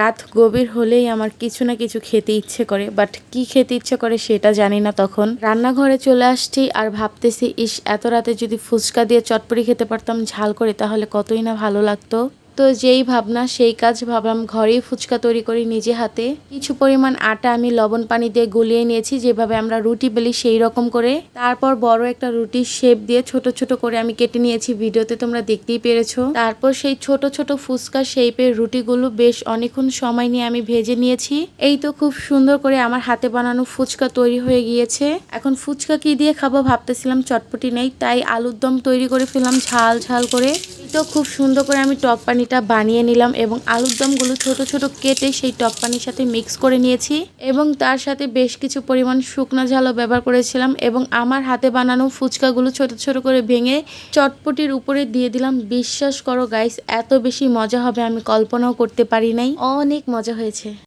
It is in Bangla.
রাত গভীর হলেই আমার কিছু না কিছু খেতে ইচ্ছে করে বাট কি খেতে ইচ্ছে করে সেটা জানি না তখন। রান্নাঘরে চলে আসছি আর ভাবতেছি, ইস, এত রাতে যদি ফুচকা দিয়ে চটপটি খেতে পারতাম ঝাল করে, তাহলে কতই না ভালো লাগতো? তো যেই ভাবনা, সেই কাজ ভাবলাম ঘরেই ফুচকা তৈরি করি নিজে হাতে। কিছু পরিমাণ আটা আমি লবণ পানি দিয়ে গুলিয়ে নিয়েছি, যেভাবে আমরা রুটি বেলি সেই রকম করে। তারপর বড় একটা রুটির শেপ দিয়ে ছোট ছোট করে আমি কেটে নিয়েছি, ভিডিওতে তোমরা দেখতেই পেরেছ। তারপর সেই ছোট ছোট ফুচকা শেপের রুটিগুলো বেশ অনেকক্ষণ সময় নিয়ে আমি ভেজে নিয়েছি। এই তো খুব সুন্দর করে আমার হাতে বানানো ফুচকা তৈরি হয়ে গিয়েছে। এখন ফুচকা কি দিয়ে খাব ভাবতেছিলাম, চটপটি নেই, তাই আলুর দম তৈরি করে ফেললাম ঝাল ঝাল করে। তো খুব সুন্দর করে আমি টক পানিটা বানিয়ে নিলাম এবং আলুর দমগুলো ছোট ছোট কেটে সেই টক পানির সাথে মিক্স করে নিয়েছি এবং তার সাথে বেশ কিছু পরিমাণ শুকনো ঝালও ব্যবহার করেছিলাম এবং আমার হাতে বানানো ফুচকাগুলো ছোট ছোট করে ভেঙে চটপটির উপরে দিয়ে দিলাম। বিশ্বাস করো গাইস এত বেশি মজা হবে আমি কল্পনাও করতে পারি নাই। অনেক মজা হয়েছে।